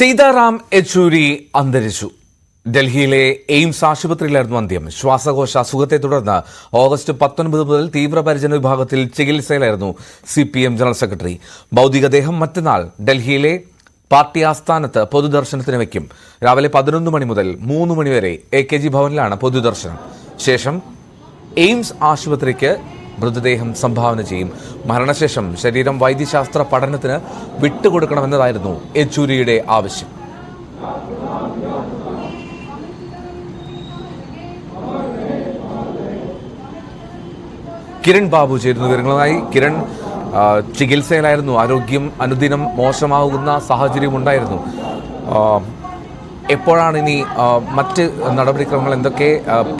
സീതാറാം യെച്ചൂരി അന്തരിച്ചു. ഡൽഹിയിലെ എയിംസ് ആശുപത്രിയിലായിരുന്നു അന്ത്യം. ശ്വാസകോശ അസുഖത്തെ തുടർന്ന് ഓഗസ്റ്റ് പത്തൊൻപത് മുതൽ തീവ്രപരിചരണ വിഭാഗത്തിൽ ചികിത്സയിലായിരുന്നു C P M general secretary. ഭൗതികദേഹം മറ്റന്നാൾ ഡൽഹിയിലെ പാർട്ടി ആസ്ഥാനത്ത് പൊതുദർശനത്തിന് വയ്ക്കും. രാവിലെ പതിനൊന്ന് മണി മുതൽ മൂന്ന് മണിവരെ എ കെ ജി ഭവനിലാണ് പൊതുദർശനം. ശേഷം എയിംസ് ആശുപത്രിക്ക് മൃതദേഹം സംഭാവന ചെയ്യും. മരണശേഷം ശരീരം വൈദ്യശാസ്ത്ര പഠനത്തിന് വിട്ടുകൊടുക്കണമെന്നതായിരുന്നു യെച്ചൂരിയുടെ ആവശ്യം. കിരൺ ബാബു ചേരുന്ന വിവരങ്ങളുമായി കിരൺ ചികിത്സയിലായിരുന്നു. ആരോഗ്യം അനുദിനം മോശമാകുന്ന സാഹചര്യം ഉണ്ടായിരുന്നു ആ, എപ്പോഴാണ് ഇനി മറ്റ് നടപടിക്രമങ്ങൾ എന്തൊക്കെ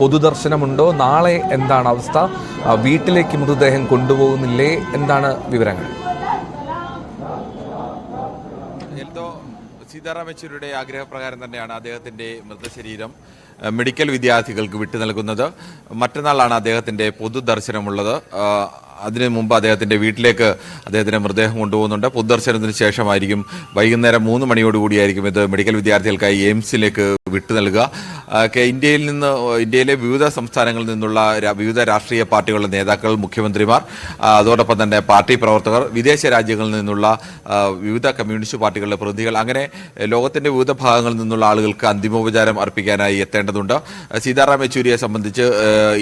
പൊതുദർശനമുണ്ടോ? നാളെ എന്താണ് അവസ്ഥ? വീട്ടിലേക്ക് മൃതദേഹം കൊണ്ടുപോകുന്നില്ലേ? എന്താണ് വിവരങ്ങൾ? സീതാറാം യെച്ചൂരിയുടെ ആഗ്രഹപ്രകാരം തന്നെയാണ് അദ്ദേഹത്തിന്റെ മൃതശരീരം മെഡിക്കൽ വിദ്യാർത്ഥികൾക്ക് വിട്ടു നൽകുന്നത്. മറ്റന്നാളാണ് അദ്ദേഹത്തിന്റെ പൊതുദർശനമുള്ളത്. അതിനു മുമ്പ് അദ്ദേഹത്തിന്റെ വീട്ടിലേക്ക് അദ്ദേഹത്തിന്റെ മൃതദേഹം കൊണ്ടുപോകുന്നുണ്ട്. പൊതുദർശനത്തിന് ശേഷമായിരിക്കും വൈകുന്നേരം മൂന്ന് മണിയോടുകൂടിയായിരിക്കും ഇത് മെഡിക്കൽ വിദ്യാർത്ഥികൾക്കായി എയിംസിലേക്ക് വിട്ടു നൽകുക. ഇന്ത്യയിൽ നിന്ന് ഇന്ത്യയിലെ വിവിധ സംസ്ഥാനങ്ങളിൽ നിന്നുള്ള വിവിധ രാഷ്ട്രീയ പാർട്ടികളുടെ നേതാക്കൾ മുഖ്യമന്ത്രിമാർ അതോടൊപ്പം തന്നെ പാർട്ടി പ്രവർത്തകർ വിദേശ രാജ്യങ്ങളിൽ നിന്നുള്ള വിവിധ കമ്മ്യൂണിസ്റ്റ് പാർട്ടികളുടെ പ്രതിനിധികൾ അങ്ങനെ ലോകത്തിന്റെ വിവിധ ഭാഗങ്ങളിൽ നിന്നുള്ള ആളുകൾക്ക് അന്തിമോപചാരം അർപ്പിക്കാനായി എത്തേണ്ടതുണ്ട്. സീതാറാം യെച്ചൂരിയെ സംബന്ധിച്ച്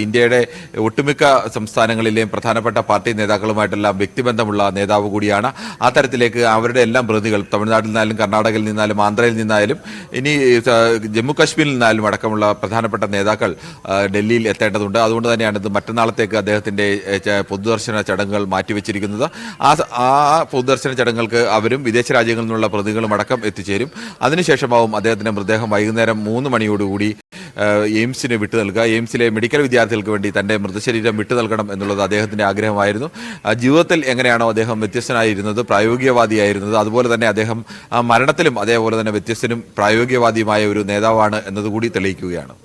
ഇന്ത്യയുടെ ഒട്ടുമിക്ക സംസ്ഥാനങ്ങളിലെയും പ്രധാനപ്പെട്ട പാർട്ടി നേതാക്കളുമായിട്ടെല്ലാം വ്യക്തിബന്ധമുള്ള നേതാവ് കൂടിയാണ്. ആ തരത്തിലേക്ക് അവരുടെ എല്ലാം പ്രതികൾ തമിഴ്നാട്ടിൽ നിന്നാലും കർണാടകയിൽ നിന്നാലും ആന്ധ്രയിൽ നിന്നായാലും ഇനി ജമ്മു കാശ്മീരിൽ നിന്നാലും അടക്കമുള്ള പ്രധാനപ്പെട്ട നേതാക്കൾ ഡൽഹിയിൽ എത്തേണ്ടതുണ്ട്. അതുകൊണ്ട് തന്നെയാണ് ഇത് മറ്റന്നാളത്തേക്ക് അദ്ദേഹത്തിന്റെ പൊതുദർശന ചടങ്ങുകൾ മാറ്റിവെച്ചിരിക്കുന്നത്. ആ ആ പൊതുദർശന ചടങ്ങുകൾക്ക് അവരും വിദേശ രാജ്യങ്ങളിൽ നിന്നുള്ള പ്രതികളും അടക്കം എത്തിച്ചേരും. അതിനുശേഷമാവും അദ്ദേഹത്തിന്റെ മൃതദേഹം വൈകുന്നേരം മൂന്ന് മണിയോടുകൂടി എയിംസിന് വിട്ടു നൽകുക. എയിംസിലെ മെഡിക്കൽ വിദ്യാർത്ഥികൾക്ക് വേണ്ടി തന്റെ മൃതശരീരം വിട്ടു നൽകണം എന്നുള്ളത് അദ്ദേഹത്തിന്റെ ആഗ്രഹമായിരുന്നു. ജീവിതത്തിൽ എങ്ങനെയാണോ അദ്ദേഹം വ്യത്യസ്തനായിരുന്നത് പ്രായോഗികവാദിയായിരുന്നത് അതുപോലെ തന്നെ അദ്ദേഹം മരണത്തിലും അതേപോലെ തന്നെ വ്യത്യസ്തനും പ്രായോഗികവാദിയുമായ ഒരു നേതാവാണ് എന്നതുകൂടി തെളിയിക്കുകയാണ്.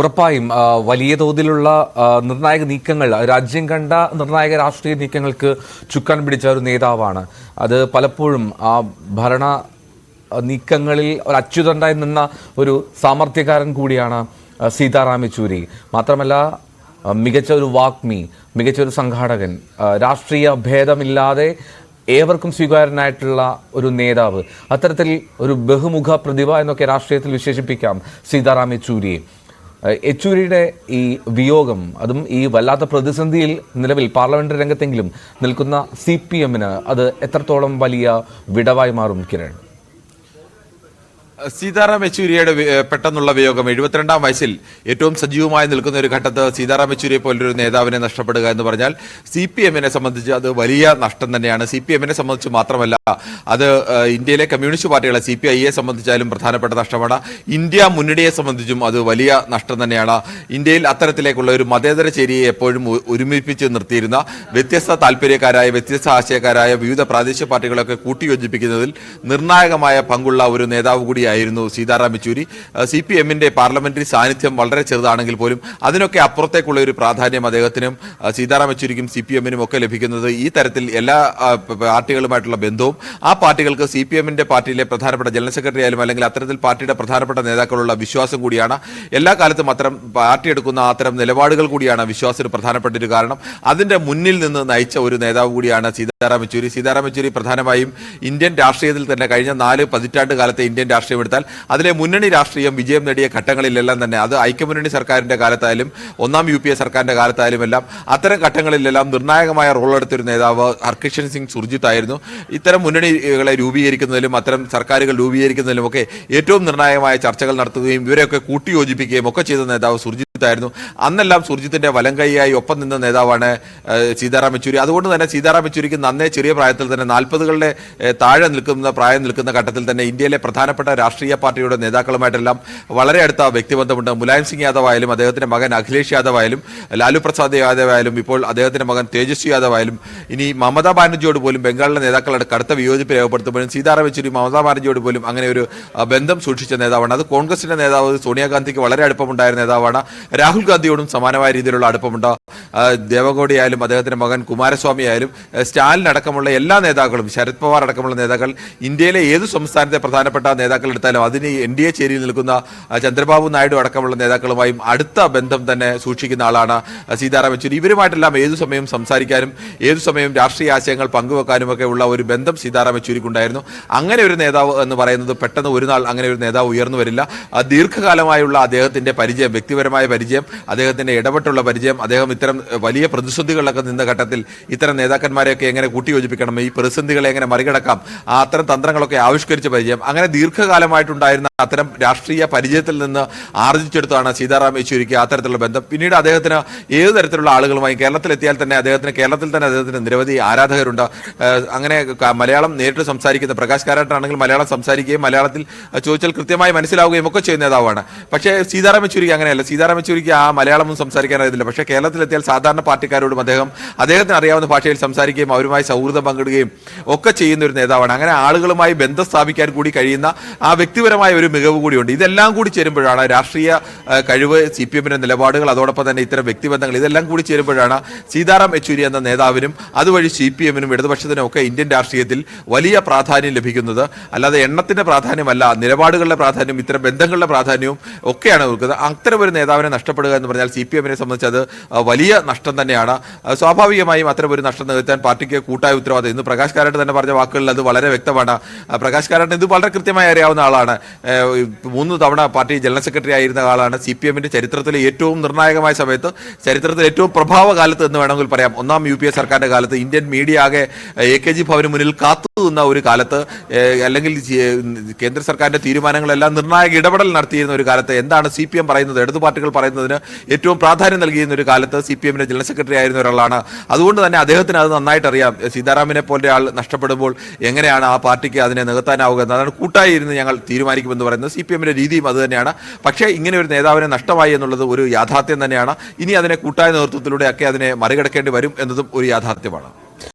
ഉറപ്പായും വലിയ തോതിലുള്ള നിർണായക നീക്കങ്ങൾ രാജ്യം കണ്ട നിർണായക രാഷ്ട്രീയ നീക്കങ്ങൾക്ക് ചുക്കാൻ പിടിച്ച ഒരു നേതാവാണ്. അത് പലപ്പോഴും ആ ഭരണ നീക്കങ്ങളിൽ ഒരു അച്യുതണ്ടായി നിന്ന ഒരു സാമർഥ്യക്കാരൻ കൂടിയാണ് സീതാറാം യെച്ചൂരി. മാത്രമല്ല മികച്ച ഒരു വാഗ്മി മികച്ച ഒരു സംഘാടകൻ രാഷ്ട്രീയ ഭേദമില്ലാതെ ഏവർക്കും സ്വീകാര്യനായിട്ടുള്ള ഒരു നേതാവ്. അത്തരത്തിൽ ഒരു ബഹുമുഖ പ്രതിഭ എന്നൊക്കെ രാഷ്ട്രീയത്തിൽ വിശേഷിപ്പിക്കാം സീതാറാം യെച്ചൂരിയെ യെച്ചൂരിയുടെ ഈ വിയോഗം അതും ഈ വല്ലാത്ത പ്രതിസന്ധിയിൽ നിലവിൽ പാർലമെന്ററി രംഗത്തെങ്കിലും നിൽക്കുന്ന സി പി എമ്മിന് അത് എത്രത്തോളം വലിയ വിടവായി മാറും കിരൺ? സീതാറാം യെച്ചൂരിയുടെ പെട്ടെന്നുള്ള വിയോഗം എഴുപത്തിരണ്ടാം വയസ്സിൽ ഏറ്റവും സജീവമായി നിൽക്കുന്ന ഒരു ഘട്ടത്ത് സീതാറാം യെച്ചൂരിയെ പോലൊരു നേതാവിനെ നഷ്ടപ്പെടുക എന്ന് പറഞ്ഞാൽ സി പി എമ്മിനെ സംബന്ധിച്ച് അത് വലിയ നഷ്ടം തന്നെയാണ്. സി പി എമ്മിനെ സംബന്ധിച്ച് മാത്രമല്ല അത് ഇന്ത്യയിലെ കമ്മ്യൂണിസ്റ്റ് പാർട്ടികളെ സി പി ഐയെ സംബന്ധിച്ചാലും പ്രധാനപ്പെട്ട നഷ്ടമാണ്. ഇന്ത്യ മുന്നണിയെ സംബന്ധിച്ചും അത് വലിയ നഷ്ടം തന്നെയാണ്. ഇന്ത്യയിൽ അത്തരത്തിലേക്കുള്ള ഒരു മതേതര ചേരിയെ എപ്പോഴും ഒരുമിപ്പിച്ച് നിർത്തിയിരുന്ന വ്യത്യസ്ത താല്പര്യക്കാരായ വ്യത്യസ്ത ആശയക്കാരായ വിവിധ പ്രാദേശിക പാർട്ടികളൊക്കെ കൂട്ടിയോജിപ്പിക്കുന്നതിൽ നിർണായകമായ പങ്കുള്ള ഒരു നേതാവ് കൂടിയായിരുന്നു സീതാറാം യെച്ചൂരി. സി പി എമ്മിന്റെ പാർലമെന്ററി സാന്നിധ്യം വളരെ ചെറുതാണെങ്കിൽ പോലും അതിനൊക്കെ അപ്പുറത്തേക്കുള്ള ഒരു പ്രാധാന്യം അദ്ദേഹത്തിനും സീതാറാം യെച്ചൂരിക്കും സി പി എമ്മിനും ഒക്കെ ലഭിക്കുന്നത് ഈ തരത്തിൽ എല്ലാ പാർട്ടികളുമായിട്ടുള്ള ബന്ധവും ആ പാർട്ടികൾക്ക് സി പി എമ്മിന്റെ പാർട്ടിയിലെ പ്രധാനപ്പെട്ട ജനറൽ സെക്രട്ടറി ആയാലും അല്ലെങ്കിൽ അത്തരത്തിൽ പാർട്ടിയുടെ പ്രധാനപ്പെട്ട നേതാക്കളുള്ള വിശ്വാസം കൂടിയാണ്. എല്ലാ കാലത്തും അത്തരം പാർട്ടി എടുക്കുന്ന അത്തരം നിലപാടുകൾ കൂടിയാണ് വിശ്വാസത്തിന് പ്രധാനപ്പെട്ട ഒരു കാരണം. അതിന്റെ മുന്നിൽ നിന്ന് നയിച്ച ഒരു നേതാവ് കൂടിയാണ് സീതാറാം യെച്ചൂരി. സീതാറാം യെച്ചൂരി പ്രധാനമായും ഇന്ത്യൻ രാഷ്ട്രീയത്തിൽ തന്നെ കഴിഞ്ഞ നാല് പതിറ്റാണ്ട് കാലത്തെ ഇന്ത്യൻ രാഷ്ട്രീയം എടുത്താൽ അതിലെ മുന്നണി രാഷ്ട്രീയം വിജയം നേടിയ ഘട്ടങ്ങളിലെല്ലാം തന്നെ അത് ഐക്യമുന്നണി സർക്കാരിന്റെ കാലത്തായാലും ഒന്നാം യു പി എ സർക്കാരിന്റെ കാലത്തായാലും എല്ലാം അത്തരം ഘട്ടങ്ങളിലെല്ലാം നിർണായകമായ റോൾ എടുത്തൊരു നേതാവ് ഹർകിഷൻ സിംഗ് സുർജിത്ത് ആയിരുന്നു. ഇത്തരം മുന്നണികളെ രൂപീകരിക്കുന്നതിലും അത്തരം സർക്കാരുകൾ രൂപീകരിക്കുന്നതിലും ഒക്കെ ഏറ്റവും നിർണായകമായ ചർച്ചകൾ നടത്തുകയും ഇവരെയൊക്കെ കൂട്ടിയോജിപ്പിക്കുകയും ഒക്കെ ചെയ്ത നേതാവ് സുർജിത്തായിരുന്നു അന്നെല്ലാം സുർജിത്തിന്റെ വലം കൈയായി ഒപ്പം നിന്ന നേതാവാണ് സീതാറാം യെച്ചൂരി. അതുകൊണ്ട് തന്നെ സീതാറാം യെച്ചൂരിക്ക് നന്നേ ചെറിയ പ്രായത്തിൽ തന്നെ നാൽപ്പതുകളുടെ താഴെ നിൽക്കുന്ന പ്രായം നിൽക്കുന്ന ഘട്ടത്തിൽ തന്നെ ഇന്ത്യയിലെ പ്രധാനപ്പെട്ട രാഷ്ട്രീയ പാർട്ടിയുടെ നേതാക്കളുമായിട്ടെല്ലാം വളരെ അടുത്ത വ്യക്തിബന്ധമുണ്ട്. മുലായം സിംഗ് യാദവ് ആയാലും അദ്ദേഹത്തിന്റെ മകൻ അഖിലേഷ് യാദവ് ആയാലും ലാലു പ്രസാദ് യാദവ് ആയാലും ഇപ്പോൾ അദ്ദേഹത്തിന്റെ മകൻ തേജസ്വി യാദവ് ആയാലും ഇനി മമതാ ബാനർജിയോട് പോലും ബംഗാളിലെ നേതാക്കളുടെ കടുത്ത വിയോജിപ്പ് രേഖപ്പെടുത്തുമ്പോഴും സീതാറാം യെച്ചൂരി മമതാ ബാനർജിയോട് പോലും അങ്ങനെ ഒരു ബന്ധം സൂക്ഷിച്ച നേതാവാണ്. അത് കോൺഗ്രസിന്റെ നേതാവ് സോണിയാഗാന്ധിക്ക് വളരെ അടുപ്പമുണ്ടായ നേതാവാണ്. രാഹുൽ ഗാന്ധിയോടും സമാനമായ രീതിയിലുള്ള അടുപ്പമുണ്ട്. ദേവഗൌഡ ആയാലും അദ്ദേഹത്തിന്റെ മകൻ കുമാരസ്വാമി ആയാലും സ്റ്റാലിൻ സ്റ്റാലിനടക്കമുള്ള എല്ലാ നേതാക്കളും ശരത് പവാർ അടക്കമുള്ള നേതാക്കൾ ഇന്ത്യയിലെ ഏത് സംസ്ഥാനത്തെ പ്രധാനപ്പെട്ട നേതാക്കൾ എടുത്താലും അതിന് എൻ ഡി എ ചേരിയിൽ നിൽക്കുന്ന ചന്ദ്രബാബു നായിഡു അടക്കമുള്ള നേതാക്കളുമായും അടുത്ത ബന്ധം തന്നെ സൂക്ഷിക്കുന്ന ആളാണ് സീതാറാം യെച്ചൂരി. ഇവരുമായിട്ടെല്ലാം ഏതു സമയം സംസാരിക്കാനും ഏതു സമയം രാഷ്ട്രീയ ആശയങ്ങൾ പങ്കുവെക്കാനും ഒക്കെ ഉള്ള ഒരു ബന്ധം സീതാറാം യെച്ചൂരിക്കുണ്ടായിരുന്നു. അങ്ങനെ ഒരു നേതാവ് എന്ന് പറയുന്നത് പെട്ടെന്ന് ഒരു നാൾ അങ്ങനെ ഒരു നേതാവ് ഉയർന്നു വരില്ല. ദീർഘകാലമായുള്ള അദ്ദേഹത്തിന്റെ പരിചയം വ്യക്തിപരമായ പരിചയം അദ്ദേഹത്തിന്റെ ഇടപെട്ടുള്ള പരിചയം അദ്ദേഹം ഇത്തരം വലിയ പ്രതിസന്ധികളിലൊക്കെ നിന്ന ഘട്ടത്തിൽ ഇത്തരം നേതാക്കന്മാരെയൊക്കെ എങ്ങനെ കൂട്ടിയോജിപ്പിക്കണം ഈ പ്രതിസന്ധികളെ എങ്ങനെ മറികടക്കാം? അത്തരം തന്ത്രങ്ങളൊക്കെ ആവിഷ്കരിച്ച പരിചയം. അങ്ങനെ ദീർഘകാലമായിട്ടുണ്ടായിരുന്ന അത്തരം രാഷ്ട്രീയ പരിചയത്തിൽ നിന്ന് ആർജിച്ചെടുത്താണ് സീതാറാം യെച്ചൂരിക്ക് അത്തരത്തിലുള്ള ബന്ധം. പിന്നീട് അദ്ദേഹത്തിന് ഏത് തരത്തിലുള്ള ആളുകളുമായി കേരളത്തിലെത്തിയാൽ തന്നെ അദ്ദേഹത്തിന് കേരളത്തിൽ തന്നെ അദ്ദേഹത്തിന് നിരവധി ആരാധകരുണ്ട്. അങ്ങനെ മലയാളം നേരിട്ട് സംസാരിക്കുന്ന പ്രകാശ് കാരാട്ടാണെങ്കിൽ മലയാളം സംസാരിക്കുകയും മലയാളത്തിൽ ചോദിച്ചാൽ കൃത്യമായി മനസ്സിലാവുകയും ഒക്കെ ചെയ്യുന്ന നേതാവാണ്. പക്ഷേ സീതാറാം യെച്ചൂരിക്ക് അങ്ങനെയല്ല. സീതാറാം യെച്ചൂരിക്ക് ആ മലയാളമൊന്നും സംസാരിക്കാൻ അറിയത്തില്ല പക്ഷേ കേരളത്തിലെത്തിയാൽ സാധാരണ പാർട്ടിക്കാരോടും അദ്ദേഹം അദ്ദേഹത്തിന് അറിയാവുന്ന ഭാഷയിൽ സംസാരിക്കുകയും അവരുമായി സൗഹൃദം പങ്കിടുകയും ഒക്കെ ചെയ്യുന്ന ഒരു നേതാവാണ്. അങ്ങനെ ആളുകളുമായി ബന്ധം സ്ഥാപിക്കാൻ കൂടി കഴിയുന്ന ആ വ്യക്തിപരമായ ഒരു മികവ് കൂടിയുണ്ട്. ഇതെല്ലാം കൂടി ചേരുമ്പോഴാണ് രാഷ്ട്രീയ കഴിവ് സി പി എമ്മിന്റെ നിലപാടുകൾ അതോടൊപ്പം തന്നെ ഇത്തരം വ്യക്തിബന്ധങ്ങൾ ഇതെല്ലാം കൂടി ചേരുമ്പോഴാണ് സീതാറാം യെച്ചൂരി എന്ന നേതാവിനും അതുവഴി സി പി എമ്മിനും ഇടതുപക്ഷത്തിനും ഒക്കെ ഇന്ത്യൻ രാഷ്ട്രീയത്തിൽ വലിയ പ്രാധാന്യം ലഭിക്കുന്നത്. അല്ലാതെ എണ്ണത്തിന്റെ പ്രാധാന്യമല്ല നിലപാടുകളുടെ പ്രാധാന്യം ഇത്തരം ബന്ധങ്ങളുടെ പ്രാധാന്യവും ഒക്കെയാണ് നോക്കുന്നത് അത്തരം ഒരു നേതാവിനെ നഷ്ടപ്പെടുക എന്ന് പറഞ്ഞാൽ സി പി എമ്മിനെ സംബന്ധിച്ച് അത് വലിയ നഷ്ടം തന്നെയാണ്. സ്വാഭാവികമായും അത്തരം ഒരു നഷ്ടം നികത്താൻ പാർട്ടിക്ക് കൂട്ടായ ഉത്തരവാദിത്വം ഇന്ന് പ്രകാശ് കാരാട്ട് തന്നെ പറഞ്ഞ വാക്കുകളിൽ അത് വളരെ വ്യക്തമാണ്. പ്രകാശ് കാരാട്ട് ഇത് വളരെ കൃത്യമായി അറിയാവുന്ന ആളാണ്. മൂന്ന് തവണ പാർട്ടി ജനറൽ സെക്രട്ടറി ആയിരുന്ന ആളാണ്. സി പി എമ്മിന്റെ ചരിത്രത്തിലെ ഏറ്റവും നിർണായകമായ സമയത്ത് ചരിത്രത്തിൽ ഏറ്റവും പ്രഭാവ കാലത്ത് എന്ന് വേണമെങ്കിൽ പറയാം. ഒന്നാം യു പി എ കാലത്ത് ഇന്ത്യൻ മീഡിയ ആകെ എ കെ ജി ഭവന് മുന്നിൽ കാത്തു നിന്ന ഒരു കാലത്ത് അല്ലെങ്കിൽ കേന്ദ്ര സർക്കാരിന്റെ തീരുമാനങ്ങളെല്ലാം നിർണായക ഇടപെടൽ നടത്തിയിരുന്ന ഒരു കാലത്ത് എന്താണ് സി പി എം പറയുന്നത് ഇടതു പാർട്ടികൾ പറയുന്നതിന് ഏറ്റവും പ്രാധാന്യം നൽകിയിരുന്ന ഒരു കാലത്ത് സി പി എമ്മിന്റെ ജനറൽ സെക്രട്ടറി ആയിരുന്ന ഒരാളാണ്. അതുകൊണ്ട് തന്നെ അദ്ദേഹത്തിന് അത് നന്നായിട്ട് അറിയാം സീതാറാമിനെ പോലെ ആൾ നഷ്ടപ്പെടുമ്പോൾ എങ്ങനെയാണ് ആ പാർട്ടിക്ക് അതിനെ നികത്താനാവുക എന്നതാണ് കൂട്ടായി ഇരുന്ന് ഞങ്ങൾ തീരുമാനിക്കുമെന്ന് പറയുന്നത്. സി പി എമ്മിന്റെ രീതിയും അത് തന്നെയാണ്. പക്ഷേ ഇങ്ങനെ ഒരു നേതാവിനെ നഷ്ടമായി എന്നുള്ളത് ഒരു യാഥാർത്ഥ്യം തന്നെയാണ്. ഇനി അതിനെ കൂട്ടായ നേതൃത്വത്തിലൂടെ ഒക്കെ അതിനെ മറികടക്കേണ്ടി വരും എന്നതും ഒരു യാഥാർത്ഥ്യമാണ്.